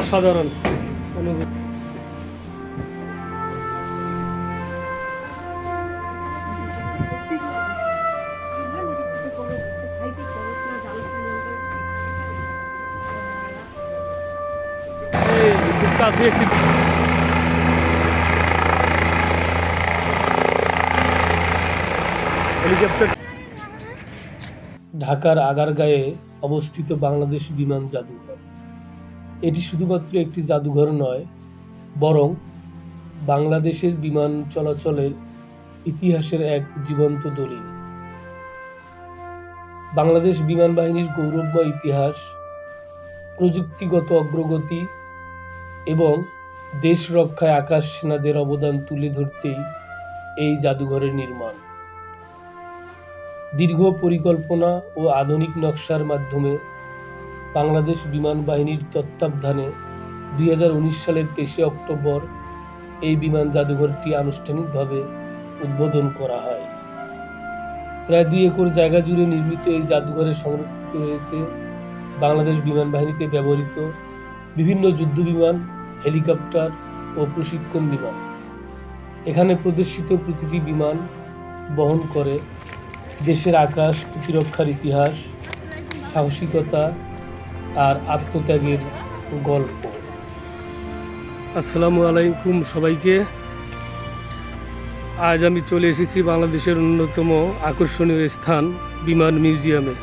অসাধারণ। অনুভূতি একটি ঢাকার আগারগাঁয়ে অবস্থিত বাংলাদেশ বিমান জাদুঘর। এটি শুধুমাত্র একটি জাদুঘর নয়, বরং বাংলাদেশের বিমান চলাচলের ইতিহাসের এক জীবন্ত দলিল। বাংলাদেশ বিমান বাহিনীর গৌরবময় ইতিহাস, প্রযুক্তিগত অগ্রগতি এবং দেশ রক্ষায় আকাশ সেনাদের অবদান তুলে ধরতেই এই জাদুঘরের নির্মাণ। দীর্ঘ পরিকল্পনা ও আধুনিক নকশার মাধ্যমে বাংলাদেশ বিমান বাহিনীর তত্ত্বাবধানে দুই হাজার উনিশ সালের তেইশে অক্টোবর এই বিমান জাদুঘরটি আনুষ্ঠানিকভাবে উদ্বোধন করা হয়। প্রায় দুই একর জায়গা জুড়ে নির্মিত এই জাদুঘরে সংরক্ষিত রয়েছে বাংলাদেশ বিমান বাহিনীতে ব্যবহৃত বিভিন্ন যুদ্ধ বিমান, হেলিকপ্টার ও প্রশিক্ষণ বিমান। এখানে প্রদর্শিত প্রতিটি বিমান বহন করে দেশের আকাশ, প্রতিরক্ষার ইতিহাস, সাহসিকতা আর আত্মত্যাগের গল্প। আসসালামু আলাইকুম সবাইকে। আজ আমি চলে এসেছি বাংলাদেশের অন্যতম আকর্ষণীয় স্থান, বিমান মিউজিয়ামে।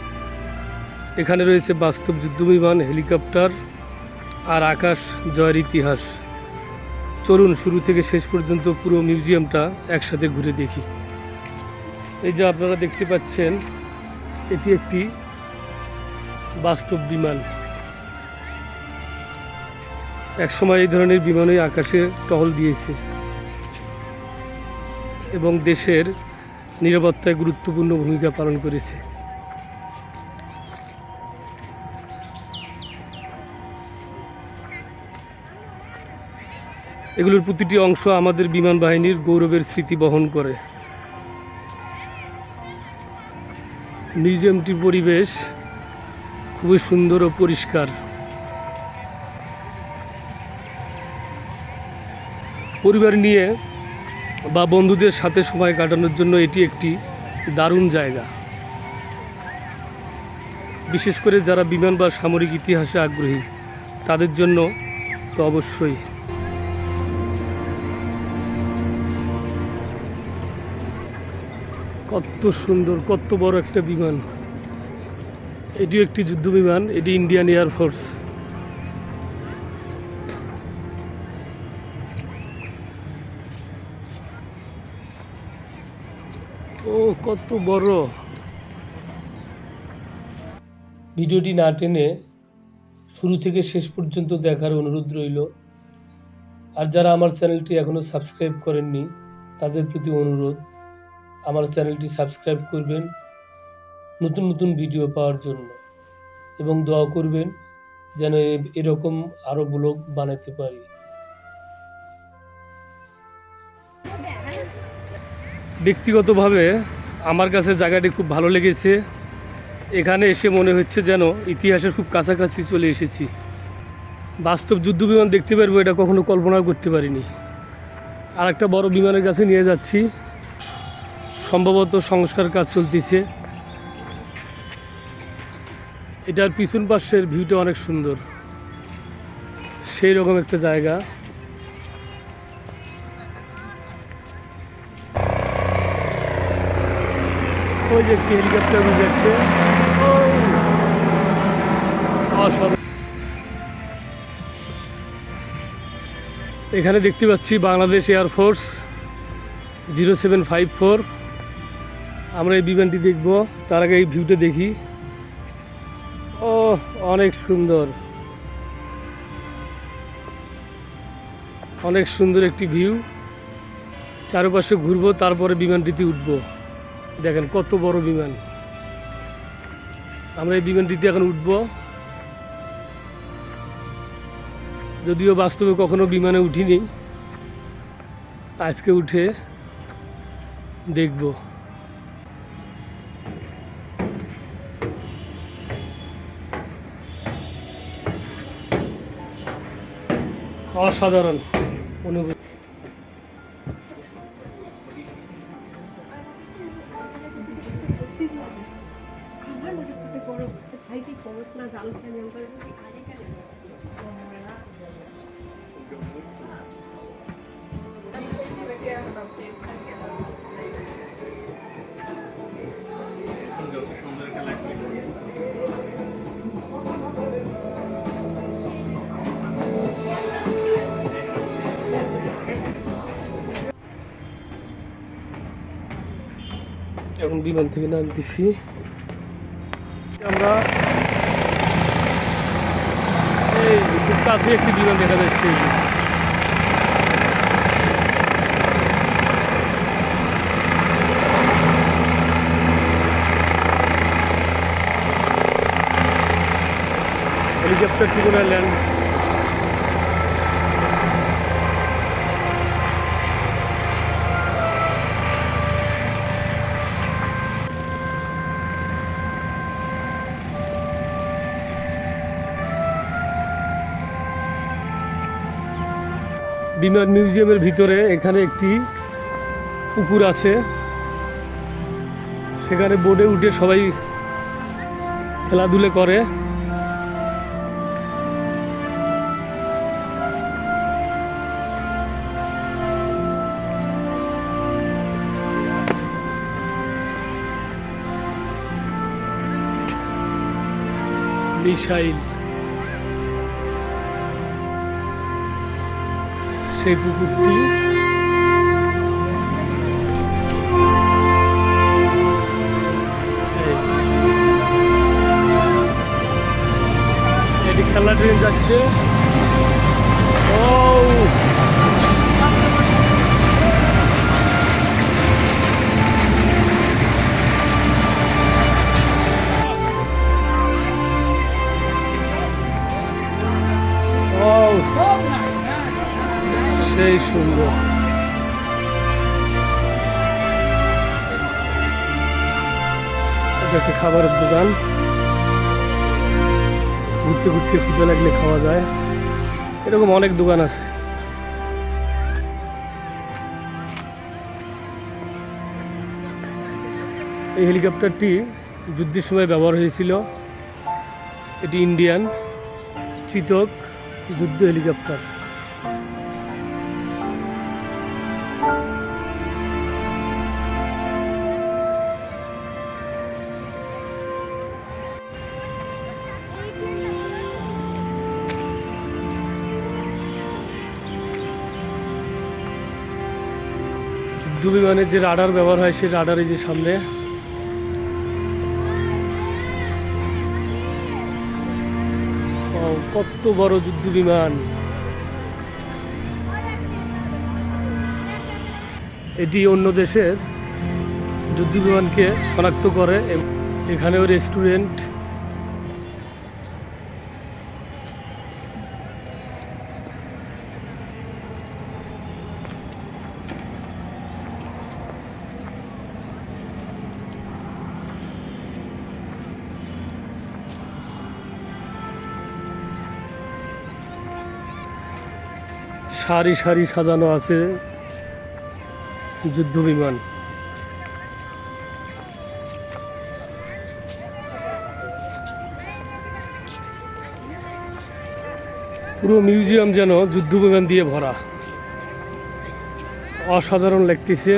এখানে রয়েছে বাস্তব যুদ্ধ বিমান হেলিকপ্টার আর আকাশ জয়ের ইতিহাস। চলুন শুরু থেকে শেষ পর্যন্ত পুরো মিউজিয়ামটা একসাথে ঘুরে দেখি। এই যে আপনারা দেখতে পাচ্ছেন, এটি একটি বাস্তব বিমান। একসময় এই ধরনের বিমানই আকাশে টহল দিয়েছে এবং দেশের নিরাপত্তায় গুরুত্বপূর্ণ ভূমিকা পালন করেছে। এগুলোর প্রতিটি অংশ আমাদের বিমান বাহিনীর গৌরবের স্মৃতি বহন করে। মিউজিয়ামটির পরিবেশ খুবই সুন্দর ও পরিষ্কার। পরিবার নিয়ে বা বন্ধুদের সাথে সময় কাটানোর জন্য এটি একটি দারুণ জায়গা। বিশেষ করে যারা বিমান বা সামরিক ইতিহাসে আগ্রহী, তাদের জন্য তো অবশ্যই। কত সুন্দর, কত বড় একটা বিমান। এটিও একটি যুদ্ধ বিমান এটি ইন্ডিয়ান এয়ারফোর্স ও, কত বড়। ভিডিওটি না টেনে শুরু থেকে শেষ পর্যন্ত দেখার অনুরোধ রইল। আর যারা আমার চ্যানেলটি এখনও সাবস্ক্রাইব করেননি, তাদের প্রতি অনুরোধ, আমার চ্যানেলটি সাবস্ক্রাইব করবেন। নতুন নতুন ভিডিও পাওয়ার জন্য। এবং দোয়া করবেন যেন এরকম আরও ব্লগ বানাতে পারি। ব্যক্তিগতভাবে আমার কাছে জায়গাটি খুব ভালো লেগেছে। এখানে এসে মনে হচ্ছে যেন ইতিহাসের খুব কাছাকাছি চলে এসেছি। বাস্তব যুদ্ধ বিমান দেখতে পারব, এটা কখনো কল্পনা করতে পারিনি। আর একটা বড় বিমানের কাছে নিয়ে যাচ্ছি। সম্ভবত সংস্কার কাজ চলতেছে। এটার পিছন পাশের ভিউটা অনেক সুন্দর। সেই রকম একটা জায়গা। ওই যে একটি হেলিকপ্টার উড়ে যাচ্ছে। এখানে দেখতে পাচ্ছি Bangladesh Air Force zero seven five four. আমরা এই বিমানটি দেখব। তার আগে এই ভিউটা দেখি। অনেক সুন্দর। অনেক সুন্দর একটি ভিউ। চারপাশে ঘুরবো, তারপরে বিমানটিতে উঠবো। দেখেন কত বড় বিমান। আমরা এই বিমানটিতে এখন উঠবো। যদিও বাস্তবে কখনো বিমানে উঠিনি। আজকে উঠে দেখব। অসাধারণ। এখন বিমান থেকে নামতেছি। আমরা খুব কাছে একটি বিমান দেখা যাচ্ছে। হেলিকপ্টারটি করে ল্যান্ড বিমান মিউজিয়ামের ভিতরে এখানে একটি পুকুর আছে। সেখানে বোর্ডে উঠে সবাই খেলাধুলে করে। মিসাইল। সেই পুকুরটি। এটি খেলা ট্রেন যাচ্ছে একটা খাবারের দোকান। ঘুরতে ঘুরতে ক্ষুদে লাগলে খাওয়া যায়। এরকম অনেক দোকান আছে। এই হেলিকপ্টারটি যুদ্ধের সময় ব্যবহার হয়েছিল। এটি ইন্ডিয়ান, চিতক যুদ্ধ হেলিকপ্টার। যুদ্ধ বিমানের যে রাডার ব্যবহার হয়, সেই রাডার এই যে সামনে। কত বড় যুদ্ধ বিমান এটি অন্য দেশের যুদ্ধ বিমানকে শনাক্ত করে এখানেও রেস্টুরেন্ট সারি সারি সাজানো আছে যুদ্ধ বিমান। পুরো মিউজিয়াম যেন যুদ্ধ বিমান দিয়ে ভরা। অসাধারণ লাগতেছে।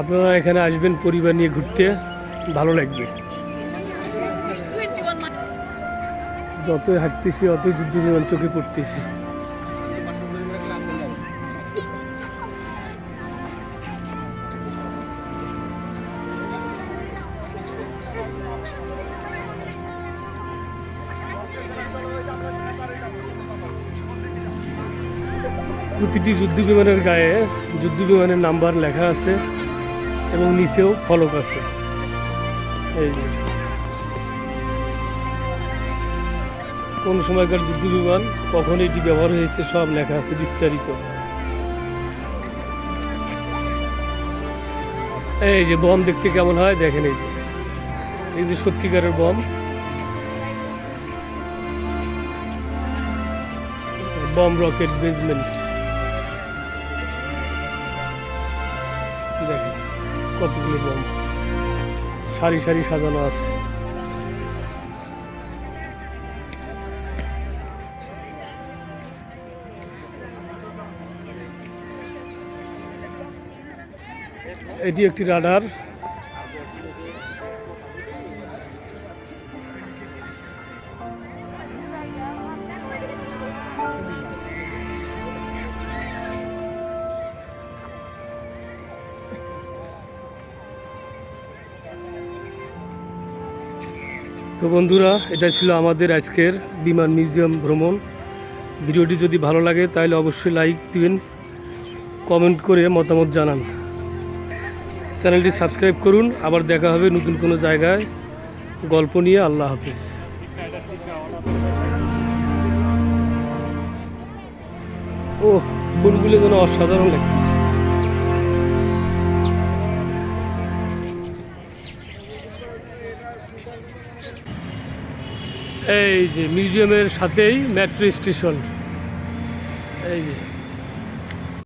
আপনারা এখানে আসবেন পরিবার নিয়ে ঘুরতে, ভালো লাগবে। যতই হাঁটতেছি, অতই যুদ্ধ বিমান চোখে পড়তেছি। প্রতিটি যুদ্ধ বিমানের গায়ে যুদ্ধ বিমানের নাম্বার লেখা আছে এবং নিচেও ফলক আছে। এই যে। কোন সময়কার যুদ্ধ বিমান, কখন এটি ব্যবহার হয়েছে, সব লেখা আছে বিস্তারিত। এই যে বম দেখতে কেমন হয়, দেখেন এই যে। এই যে সত্যিকারের বম। Bomb rocket basement. কতগুলো বম সারি সারি সাজানো আছে। এটি একটি রাডার। তো বন্ধুরা এটা ছিল আমাদের আজকের বিমান মিউজিয়াম ভ্রমণ। ভিডিওটি যদি ভালো লাগে, তাহলে অবশ্যই লাইক দিবেন, কমেন্ট করে মতামত জানান। চ্যানেলটি সাবস্ক্রাইব করুন, আবার দেখা হবে নতুন কোনো জায়গায়। গল্প নিয়ে আল্লাহ হাফিজ। ও ফুলগুলো যেন অসাধারণ লাগতেছে এই যে মিউজিয়ামের সাথেই মেট্রো স্টেশন। এই যে।